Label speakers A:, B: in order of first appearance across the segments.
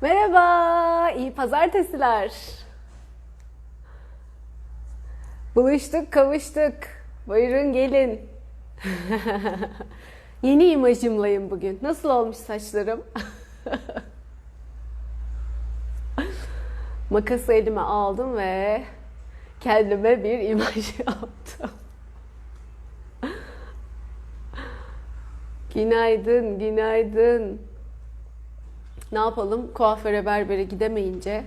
A: Merhaba, iyi pazartesiler. Buluştuk, kavuştuk. Buyurun gelin. Yeni imajımlayım bugün. Nasıl olmuş saçlarım? Makası elime aldım ve kendime bir imaj yaptım. Günaydın, günaydın. Ne yapalım? Kuaföre berbere gidemeyince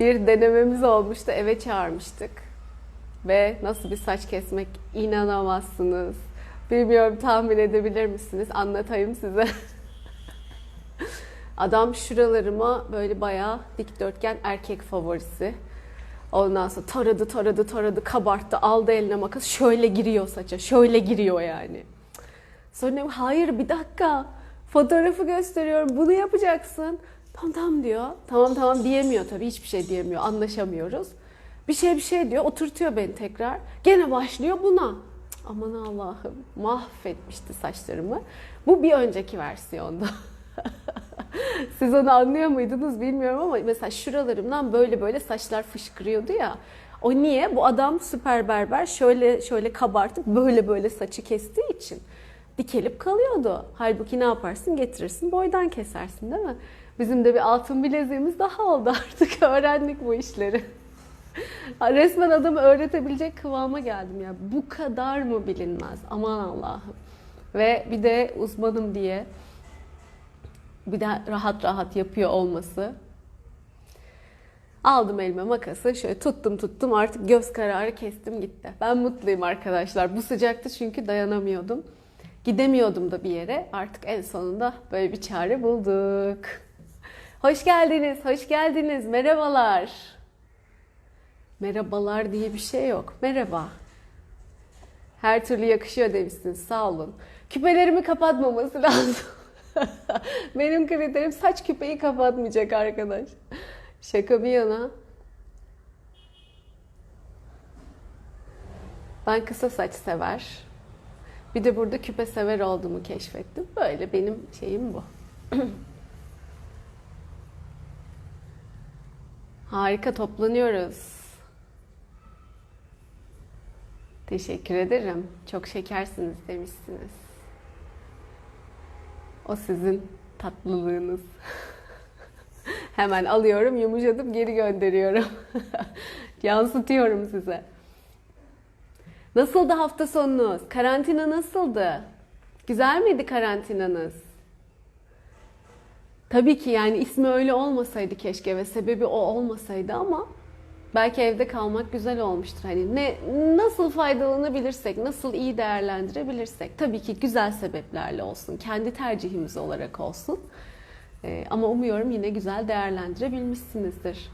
A: bir denememiz olmuştu. Eve çağırmıştık. Ve nasıl bir saç kesmek inanamazsınız. Bilmiyorum tahmin edebilir misiniz? Anlatayım size. Adam şuralarıma böyle bayağı dikdörtgen erkek favorisi. Ondan sonra taradı taradı taradı kabarttı aldı eline makas şöyle giriyor saça şöyle giriyor yani. Sonra hayır bir dakika fotoğrafı gösteriyorum bunu yapacaksın. Tamam tamam diyor. Tamam tamam diyemiyor tabii hiçbir şey diyemiyor anlaşamıyoruz. Bir şey bir şey diyor oturtuyor beni tekrar. Gene başlıyor buna. Aman Allah'ım mahvetmişti saçlarımı. Bu bir önceki versiyonda. Siz onu anlıyor muydunuz bilmiyorum ama mesela şuralarımdan böyle böyle saçlar fışkırıyordu ya. O niye? Bu adam süper berber şöyle şöyle kabartıp böyle böyle saçı kestiği için dikelip kalıyordu. Halbuki ne yaparsın? Getirirsin boydan kesersin değil mi? Bizim de bir altın bileziğimiz daha oldu artık. Öğrendik bu işleri. Resmen adamı öğretebilecek kıvama geldim ya. Bu kadar mı bilinmez? Aman Allah'ım. Ve bir de uzmanım diye bir de rahat rahat yapıyor olması. Aldım elime makası, şöyle tuttum tuttum artık göz kararı kestim gitti. Ben mutluyum arkadaşlar. Bu sıcakta çünkü dayanamıyordum. Gidemiyordum da bir yere. Artık en sonunda böyle bir çare bulduk. Hoş geldiniz, hoş geldiniz. Merhabalar. Merhabalar diye bir şey yok. Merhaba. Her türlü yakışıyor demişsiniz. Sağ olun. Küpelerimi kapatmaması lazım. Benim kriterim saç küpeyi kapatmayacak arkadaş. Şaka bir yana. Ben kısa saç sever. Bir de burada küpe sever olduğumu keşfettim. Böyle benim şeyim bu. Harika toplanıyoruz. Teşekkür ederim. Çok şekersiniz demişsiniz. O sizin tatlılığınız. Hemen alıyorum, yumuşatıp geri gönderiyorum. Yansıtıyorum size. Nasıldı hafta sonunuz? Karantina nasıldı? Güzel miydi karantinanız? Tabii ki yani ismi öyle olmasaydı keşke ve sebebi o olmasaydı ama belki evde kalmak güzel olmuştur. Hani ne nasıl faydalanabilirsek, nasıl iyi değerlendirebilirsek. Tabii ki güzel sebeplerle olsun, kendi tercihimiz olarak olsun. Ee, ama umuyorum yine güzel değerlendirebilmişsinizdir.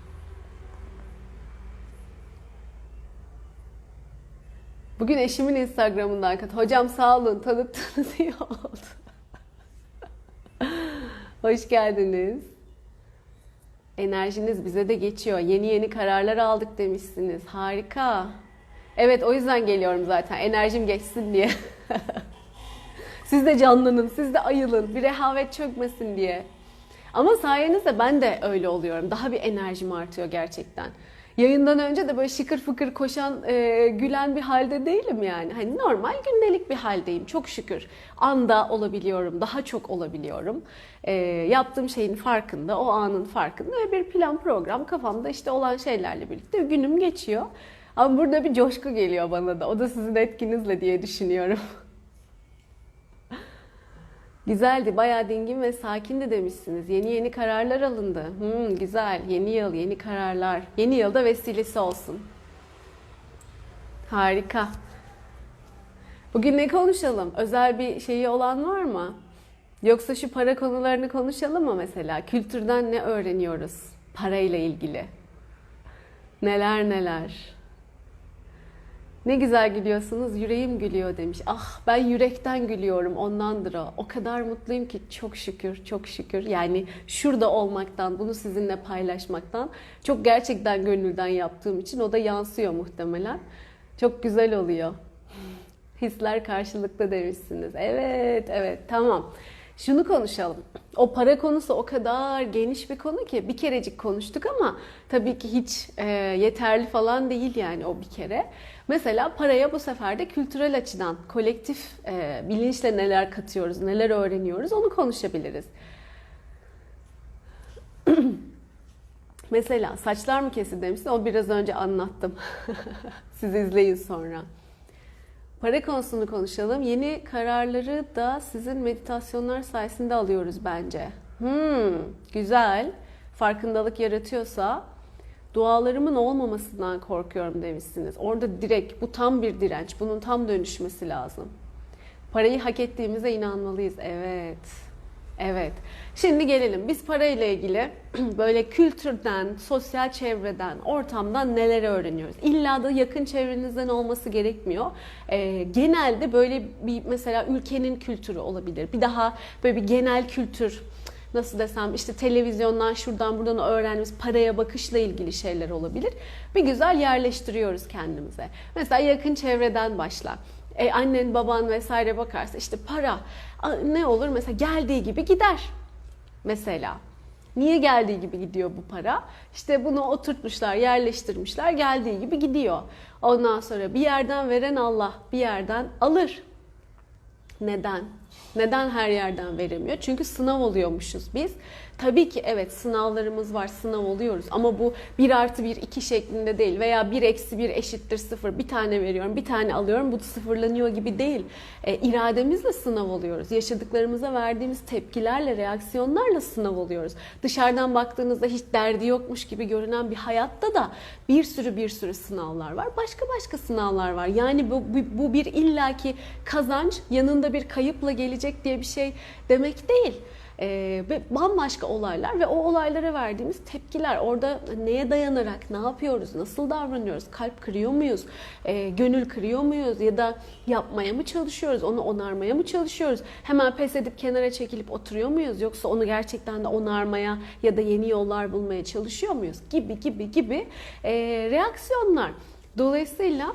A: Bugün eşimin Instagram'ından kat. Hocam sağ olun tanıttınız iyi oldu. Hoş geldiniz. Enerjiniz bize de geçiyor. Yeni yeni kararlar aldık demişsiniz. Harika. Evet o yüzden geliyorum zaten. Enerjim geçsin diye. siz de canlanın, siz de ayılın. Bir rehavet çökmesin diye. Ama sayenizde ben de öyle oluyorum. Daha bir enerjim artıyor gerçekten. Yayından önce de böyle şıkır fıkır koşan, e, gülen bir halde değilim yani. Hani normal gündelik bir haldeyim çok şükür. Anda olabiliyorum, daha çok olabiliyorum. E, yaptığım şeyin farkında, o anın farkında ve bir plan program kafamda işte olan şeylerle birlikte günüm geçiyor. Ama burada bir coşku geliyor bana da. O da sizin etkinizle diye düşünüyorum. Güzeldi, bayağı dingin ve sakindi demişsiniz. Yeni yeni kararlar alındı. Hmm, güzel, yeni yıl, yeni kararlar. Yeni yılda vesilesi olsun. Harika. Bugün ne konuşalım? Özel bir şeyi olan var mı? Yoksa şu para konularını konuşalım mı mesela? Kültürden ne öğreniyoruz parayla ilgili? Neler neler? Ne güzel gülüyorsunuz, yüreğim gülüyor demiş. Ah ben yürekten gülüyorum, ondandır o. O kadar mutluyum ki çok şükür, çok şükür. Yani şurada olmaktan, bunu sizinle paylaşmaktan, çok gerçekten gönülden yaptığım için o da yansıyor muhtemelen. Çok güzel oluyor. Hisler karşılıklı demişsiniz. Evet, evet, tamam. Şunu konuşalım. O para konusu o kadar geniş bir konu ki bir kerecik konuştuk ama tabii ki hiç e, yeterli falan değil yani o bir kere. Mesela paraya bu sefer de kültürel açıdan kolektif e, bilinçle neler katıyoruz, neler öğreniyoruz onu konuşabiliriz. Mesela saçlar mı kesildi demişsin. O biraz önce anlattım. Siz izleyin sonra. Para konusunu konuşalım. Yeni kararları da sizin meditasyonlar sayesinde alıyoruz bence. Hmm, güzel. Farkındalık yaratıyorsa dualarımın olmamasından korkuyorum demişsiniz. Orada direkt bu tam bir direnç. Bunun tam dönüşmesi lazım. Parayı hak ettiğimize inanmalıyız. Evet. Evet. Şimdi gelelim. Biz parayla ilgili böyle kültürden, sosyal çevreden, ortamdan neler öğreniyoruz? İlla da yakın çevrenizden olması gerekmiyor. Ee, genelde böyle bir mesela ülkenin kültürü olabilir. Bir daha böyle bir genel kültür nasıl desem işte televizyondan şuradan buradan öğrendiğimiz paraya bakışla ilgili şeyler olabilir. Bir güzel yerleştiriyoruz kendimize. Mesela yakın çevreden başla. E, annen baban vesaire bakarsa işte para ne olur mesela geldiği gibi gider mesela. Niye geldiği gibi gidiyor bu para? İşte bunu oturtmuşlar, yerleştirmişler, geldiği gibi gidiyor. Ondan sonra bir yerden veren Allah, bir yerden alır. Neden? Neden her yerden veremiyor? Çünkü sınav oluyormuşuz biz. Tabii ki evet sınavlarımız var, sınav oluyoruz ama bu 1 artı 1, 2 şeklinde değil veya 1 eksi 1 eşittir 0, bir tane veriyorum, bir tane alıyorum, bu sıfırlanıyor gibi değil. E, irademizle sınav oluyoruz. Yaşadıklarımıza verdiğimiz tepkilerle, reaksiyonlarla sınav oluyoruz. Dışarıdan baktığınızda hiç derdi yokmuş gibi görünen bir hayatta da bir sürü bir sürü sınavlar var. Başka başka sınavlar var. Yani bu, bu, bu bir illaki kazanç, yanında bir kayıpla gelecek diye bir şey demek değil e, ve bambaşka olaylar ve o olaylara verdiğimiz tepkiler orada neye dayanarak ne yapıyoruz, nasıl davranıyoruz, kalp kırıyor muyuz, e, gönül kırıyor muyuz ya da yapmaya mı çalışıyoruz, onu onarmaya mı çalışıyoruz, hemen pes edip kenara çekilip oturuyor muyuz yoksa onu gerçekten de onarmaya ya da yeni yollar bulmaya çalışıyor muyuz gibi gibi gibi e, reaksiyonlar. Dolayısıyla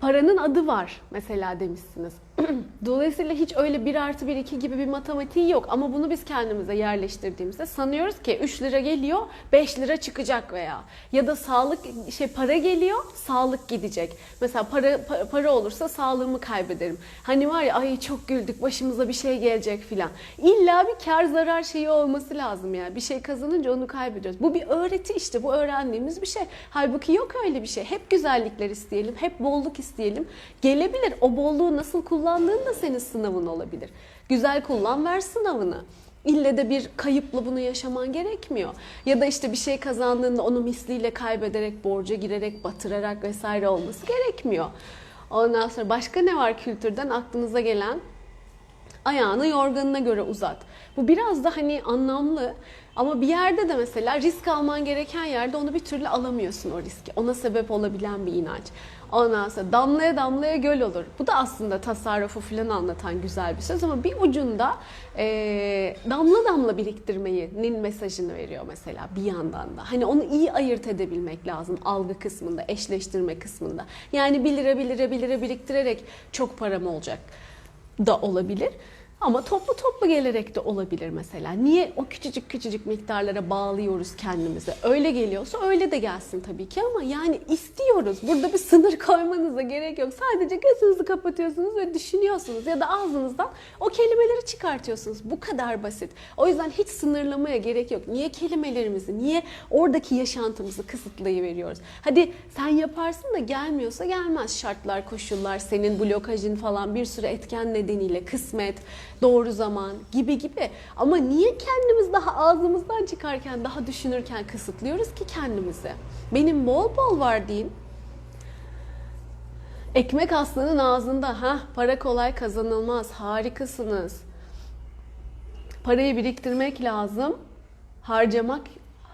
A: paranın adı var mesela demişsiniz. Dolayısıyla hiç öyle 1 artı 1 2 gibi bir matematiği yok. Ama bunu biz kendimize yerleştirdiğimizde sanıyoruz ki 3 lira geliyor 5 lira çıkacak veya ya da sağlık şey para geliyor sağlık gidecek. Mesela para para olursa sağlığımı kaybederim. Hani var ya ay çok güldük başımıza bir şey gelecek filan. İlla bir kar zarar şeyi olması lazım yani. Bir şey kazanınca onu kaybediyoruz. Bu bir öğreti işte bu öğrendiğimiz bir şey. Halbuki yok öyle bir şey. Hep güzellikler isteyelim, hep bolluk isteyelim. Gelebilir. O bolluğu nasıl kullan kullandığın da senin sınavın olabilir. Güzel kullan ver sınavını. İlle de bir kayıpla bunu yaşaman gerekmiyor. Ya da işte bir şey kazandığında onu misliyle kaybederek, borca girerek, batırarak vesaire olması gerekmiyor. Ondan sonra başka ne var kültürden aklınıza gelen? Ayağını yorganına göre uzat. Bu biraz da hani anlamlı ama bir yerde de mesela risk alman gereken yerde onu bir türlü alamıyorsun o riski. Ona sebep olabilen bir inanç. Ondan sonra damlaya damlaya göl olur. Bu da aslında tasarrufu falan anlatan güzel bir söz ama bir ucunda e, damla damla biriktirmeyin mesajını veriyor mesela bir yandan da. Hani onu iyi ayırt edebilmek lazım algı kısmında, eşleştirme kısmında. Yani 1 lira 1 lira 1 lira biriktirerek çok param olacak da olabilir. Ama toplu toplu gelerek de olabilir mesela. Niye o küçücük küçücük miktarlara bağlıyoruz kendimizi? Öyle geliyorsa öyle de gelsin tabii ki ama yani istiyoruz. Burada bir sınır koymanıza gerek yok. Sadece gözünüzü kapatıyorsunuz ve düşünüyorsunuz ya da ağzınızdan o kelimeleri çıkartıyorsunuz. Bu kadar basit. O yüzden hiç sınırlamaya gerek yok. Niye kelimelerimizi, niye oradaki yaşantımızı kısıtlayıveriyoruz? Hadi sen yaparsın da gelmiyorsa gelmez. Şartlar, koşullar, senin blokajın falan bir sürü etken nedeniyle kısmet, doğru zaman gibi gibi. Ama niye kendimiz daha ağzımızdan çıkarken, daha düşünürken kısıtlıyoruz ki kendimizi? Benim bol bol var deyin. Ekmek aslanın ağzında. Ha, para kolay kazanılmaz. Harikasınız. Parayı biriktirmek lazım. Harcamak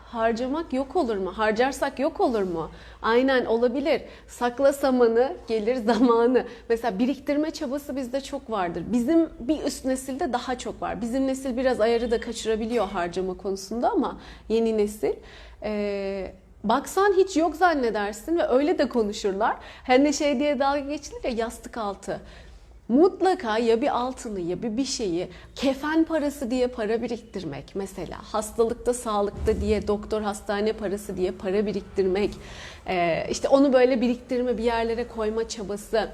A: harcamak yok olur mu? Harcarsak yok olur mu? Aynen olabilir. Sakla samanı gelir zamanı. Mesela biriktirme çabası bizde çok vardır. Bizim bir üst nesilde daha çok var. Bizim nesil biraz ayarı da kaçırabiliyor harcama konusunda ama yeni nesil... Ee, baksan hiç yok zannedersin ve öyle de konuşurlar. Hani şey diye dalga geçilir ya yastık altı. Mutlaka ya bir altını ya bir bir şeyi kefen parası diye para biriktirmek mesela hastalıkta sağlıkta diye doktor hastane parası diye para biriktirmek ee, işte onu böyle biriktirme bir yerlere koyma çabası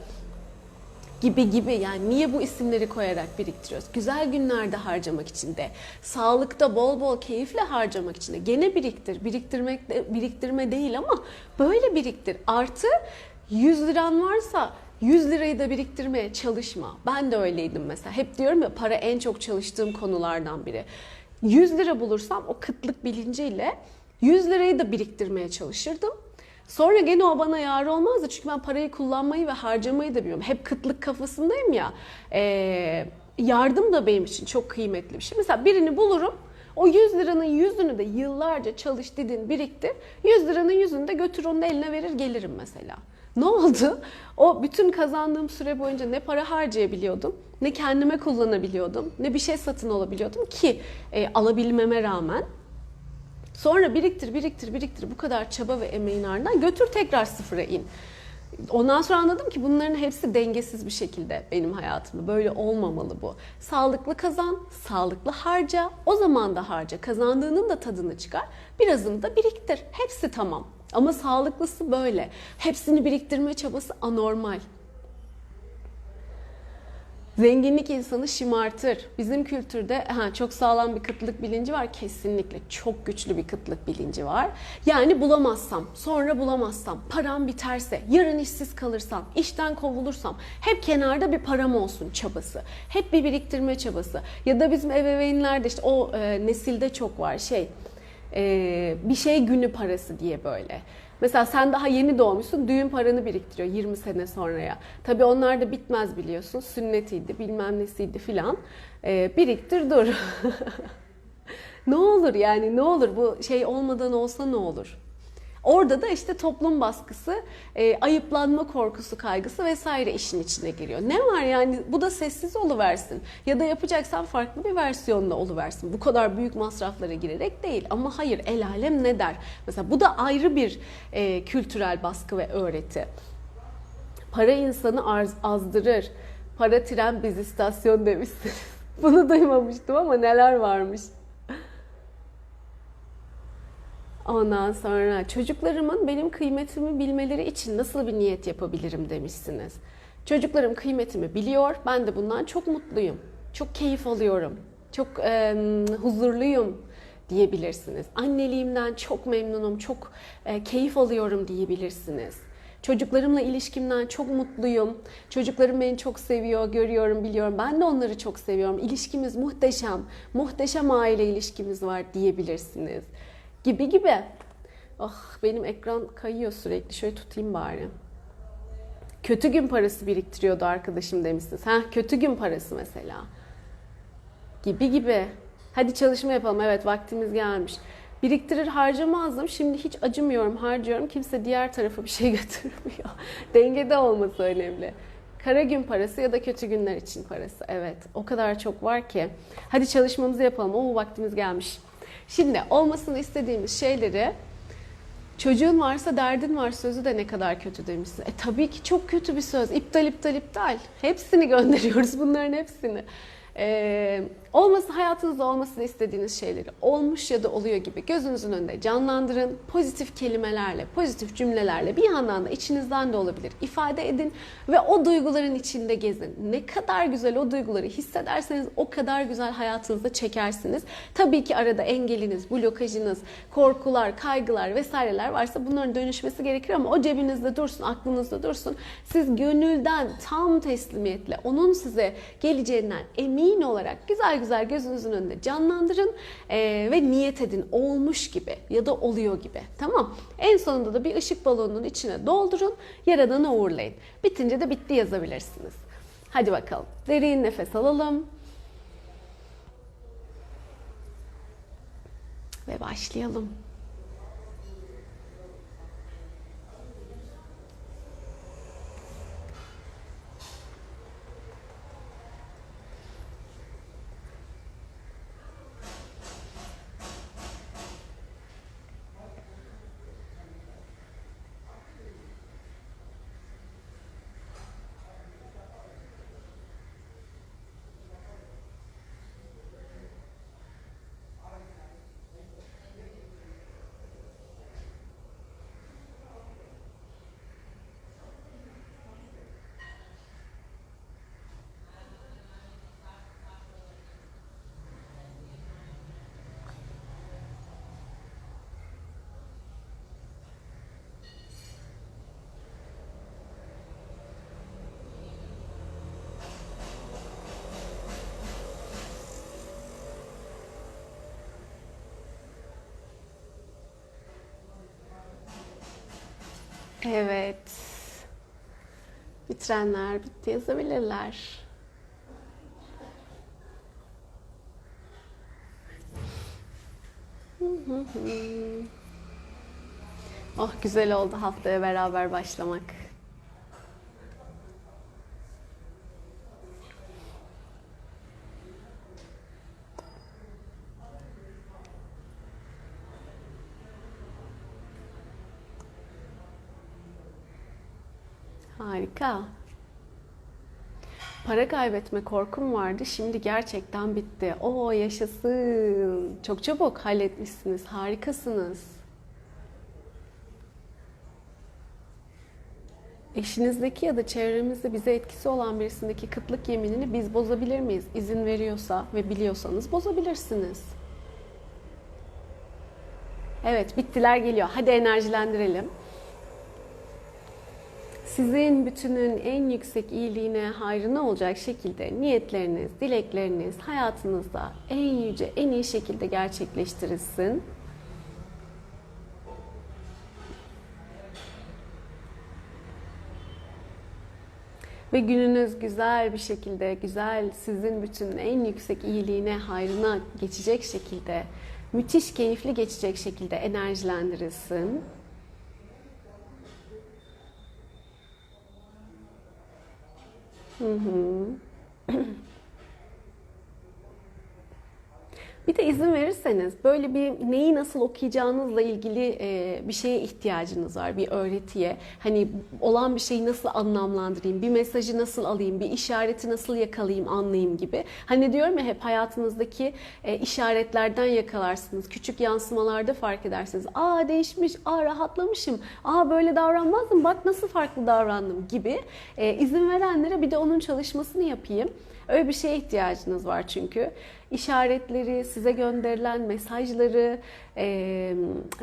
A: gibi gibi yani niye bu isimleri koyarak biriktiriyoruz? Güzel günlerde harcamak için de, sağlıkta bol bol keyifle harcamak için de gene biriktir. Biriktirmek de, biriktirme değil ama böyle biriktir. Artı 100 liran varsa 100 lirayı da biriktirmeye çalışma. Ben de öyleydim mesela. Hep diyorum ya para en çok çalıştığım konulardan biri. 100 lira bulursam o kıtlık bilinciyle 100 lirayı da biriktirmeye çalışırdım. Sonra gene o bana yar olmazdı çünkü ben parayı kullanmayı ve harcamayı da biliyorum. Hep kıtlık kafasındayım ya. Ee, yardım da benim için çok kıymetli bir şey. Mesela birini bulurum. O 100 liranın yüzünü de yıllarca çalış dedin biriktir. 100 liranın yüzünü de götür onun eline verir gelirim mesela. Ne oldu? O bütün kazandığım süre boyunca ne para harcayabiliyordum, ne kendime kullanabiliyordum, ne bir şey satın alabiliyordum ki e, alabilmeme rağmen Sonra biriktir, biriktir, biriktir bu kadar çaba ve emeğin ardından götür tekrar sıfıra in. Ondan sonra anladım ki bunların hepsi dengesiz bir şekilde benim hayatımda. Böyle olmamalı bu. Sağlıklı kazan, sağlıklı harca, o zaman da harca. Kazandığının da tadını çıkar, birazını da biriktir. Hepsi tamam. Ama sağlıklısı böyle. Hepsini biriktirme çabası anormal. Zenginlik insanı şımartır. Bizim kültürde ha, çok sağlam bir kıtlık bilinci var. Kesinlikle çok güçlü bir kıtlık bilinci var. Yani bulamazsam, sonra bulamazsam, param biterse, yarın işsiz kalırsam, işten kovulursam hep kenarda bir param olsun çabası. Hep bir biriktirme çabası. Ya da bizim ebeveynlerde işte o e, nesilde çok var şey e, bir şey günü parası diye böyle. Mesela sen daha yeni doğmuşsun, düğün paranı biriktiriyor 20 sene sonraya. Tabii onlar da bitmez biliyorsun. Sünnetiydi, bilmem nesiydi filan. Ee, biriktir dur. ne olur yani ne olur bu şey olmadan olsa ne olur? Orada da işte toplum baskısı, e, ayıplanma korkusu, kaygısı vesaire işin içine giriyor. Ne var yani bu da sessiz oluversin. Ya da yapacaksan farklı bir versiyonla oluversin. Bu kadar büyük masraflara girerek değil. Ama hayır el alem ne der? Mesela bu da ayrı bir e, kültürel baskı ve öğreti. Para insanı arz, azdırır. Para tren biz istasyon demişsiniz. Bunu duymamıştım ama neler varmış. Ondan sonra çocuklarımın benim kıymetimi bilmeleri için nasıl bir niyet yapabilirim demişsiniz. Çocuklarım kıymetimi biliyor. Ben de bundan çok mutluyum. Çok keyif alıyorum. Çok e, huzurluyum diyebilirsiniz. Anneliğimden çok memnunum, çok e, keyif alıyorum diyebilirsiniz. Çocuklarımla ilişkimden çok mutluyum. Çocuklarım beni çok seviyor, görüyorum, biliyorum. Ben de onları çok seviyorum. İlişkimiz muhteşem. Muhteşem aile ilişkimiz var diyebilirsiniz gibi gibi. Ah benim ekran kayıyor sürekli. Şöyle tutayım bari. Kötü gün parası biriktiriyordu arkadaşım demişsiniz. Ha kötü gün parası mesela. Gibi gibi. Hadi çalışma yapalım. Evet vaktimiz gelmiş. Biriktirir harcamazdım. Şimdi hiç acımıyorum, harcıyorum. Kimse diğer tarafa bir şey götürmüyor. Dengede olması önemli. Kara gün parası ya da kötü günler için parası. Evet o kadar çok var ki. Hadi çalışmamızı yapalım. O vaktimiz gelmiş. Şimdi olmasını istediğimiz şeyleri çocuğun varsa derdin var sözü de ne kadar kötü demişsin. E tabii ki çok kötü bir söz. İptal iptal iptal. Hepsini gönderiyoruz bunların hepsini. Ee, olması hayatınızda olmasını istediğiniz şeyleri olmuş ya da oluyor gibi gözünüzün önünde canlandırın. Pozitif kelimelerle, pozitif cümlelerle bir yandan da içinizden de olabilir. ifade edin ve o duyguların içinde gezin. Ne kadar güzel o duyguları hissederseniz o kadar güzel hayatınızda çekersiniz. Tabii ki arada engeliniz, blokajınız, korkular, kaygılar vesaireler varsa bunların dönüşmesi gerekir ama o cebinizde dursun, aklınızda dursun. Siz gönülden tam teslimiyetle onun size geleceğinden emin olarak güzel güzel gözünüzün önünde canlandırın e, ve niyet edin olmuş gibi ya da oluyor gibi. Tamam. En sonunda da bir ışık balonunun içine doldurun, yaradanı uğurlayın. Bitince de bitti yazabilirsiniz. Hadi bakalım. Derin nefes alalım. Ve başlayalım. Evet. Bitirenler bitti yazabilirler. Oh güzel oldu haftaya beraber başlamak. Harika. Para kaybetme korkum vardı. Şimdi gerçekten bitti. Oo yaşasın. Çok çabuk halletmişsiniz. Harikasınız. Eşinizdeki ya da çevremizde bize etkisi olan birisindeki kıtlık yeminini biz bozabilir miyiz? İzin veriyorsa ve biliyorsanız bozabilirsiniz. Evet, bittiler geliyor. Hadi enerjilendirelim. Sizin bütünün en yüksek iyiliğine, hayrına olacak şekilde niyetleriniz, dilekleriniz hayatınızda en yüce, en iyi şekilde gerçekleştirilsin. Ve gününüz güzel bir şekilde, güzel sizin bütün en yüksek iyiliğine, hayrına geçecek şekilde, müthiş keyifli geçecek şekilde enerjilendirilsin. Hı hı. Bir de izin verirseniz böyle bir neyi nasıl okuyacağınızla ilgili e, bir şeye ihtiyacınız var, bir öğretiye. Hani olan bir şeyi nasıl anlamlandırayım, bir mesajı nasıl alayım, bir işareti nasıl yakalayayım, anlayayım gibi. Hani diyorum ya hep hayatınızdaki e, işaretlerden yakalarsınız. Küçük yansımalarda fark edersiniz. Aa değişmiş, aa rahatlamışım, aa böyle davranmazdım, bak nasıl farklı davrandım gibi. E, izin verenlere bir de onun çalışmasını yapayım. Öyle bir şeye ihtiyacınız var çünkü. İşaretleri, size gönderilen mesajları, e,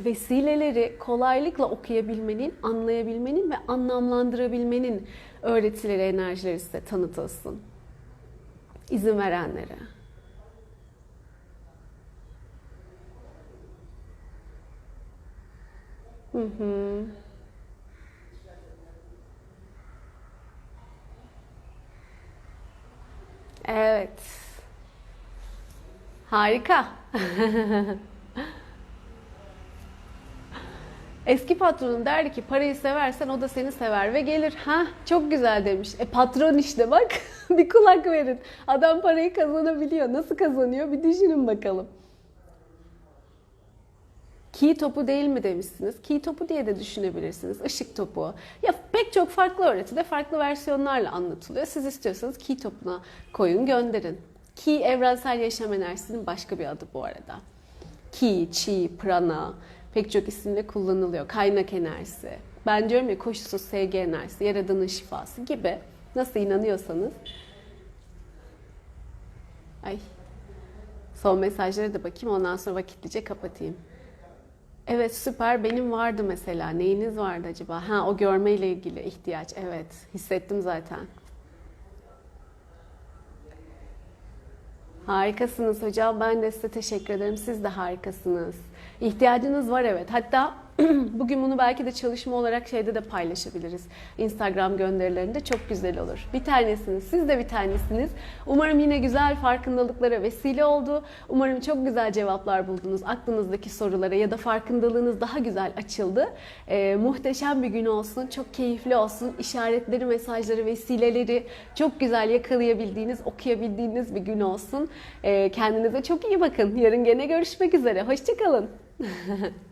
A: vesileleri kolaylıkla okuyabilmenin, anlayabilmenin ve anlamlandırabilmenin öğretileri, enerjileri size tanıtılsın. İzin verenlere. Hı hı. Evet. Harika. Eski patronun derdi ki parayı seversen o da seni sever ve gelir. Ha çok güzel demiş. E patron işte bak bir kulak verin. Adam parayı kazanabiliyor. Nasıl kazanıyor bir düşünün bakalım. Ki topu değil mi demişsiniz. Ki topu diye de düşünebilirsiniz. Işık topu. Ya pek çok farklı öğretide farklı versiyonlarla anlatılıyor. Siz istiyorsanız ki topuna koyun gönderin. Ki evrensel yaşam enerjisinin başka bir adı bu arada. Ki, chi, prana pek çok isimle kullanılıyor. Kaynak enerjisi. Ben diyorum ya koşulsuz sevgi enerjisi, yaradanın şifası gibi. Nasıl inanıyorsanız. Ay. Son mesajlara da bakayım ondan sonra vakitlice kapatayım. Evet süper benim vardı mesela. Neyiniz vardı acaba? Ha o görmeyle ilgili ihtiyaç. Evet hissettim zaten. Harikasınız hocam. Ben de size teşekkür ederim. Siz de harikasınız. İhtiyacınız var evet. Hatta bugün bunu belki de çalışma olarak şeyde de paylaşabiliriz. Instagram gönderilerinde çok güzel olur. Bir tanesiniz. Siz de bir tanesiniz. Umarım yine güzel farkındalıklara vesile oldu. Umarım çok güzel cevaplar buldunuz aklınızdaki sorulara ya da farkındalığınız daha güzel açıldı. Ee, muhteşem bir gün olsun. Çok keyifli olsun. İşaretleri, mesajları, vesileleri çok güzel yakalayabildiğiniz, okuyabildiğiniz bir gün olsun. Ee, kendinize çok iyi bakın. Yarın gene görüşmek üzere. Hoşçakalın.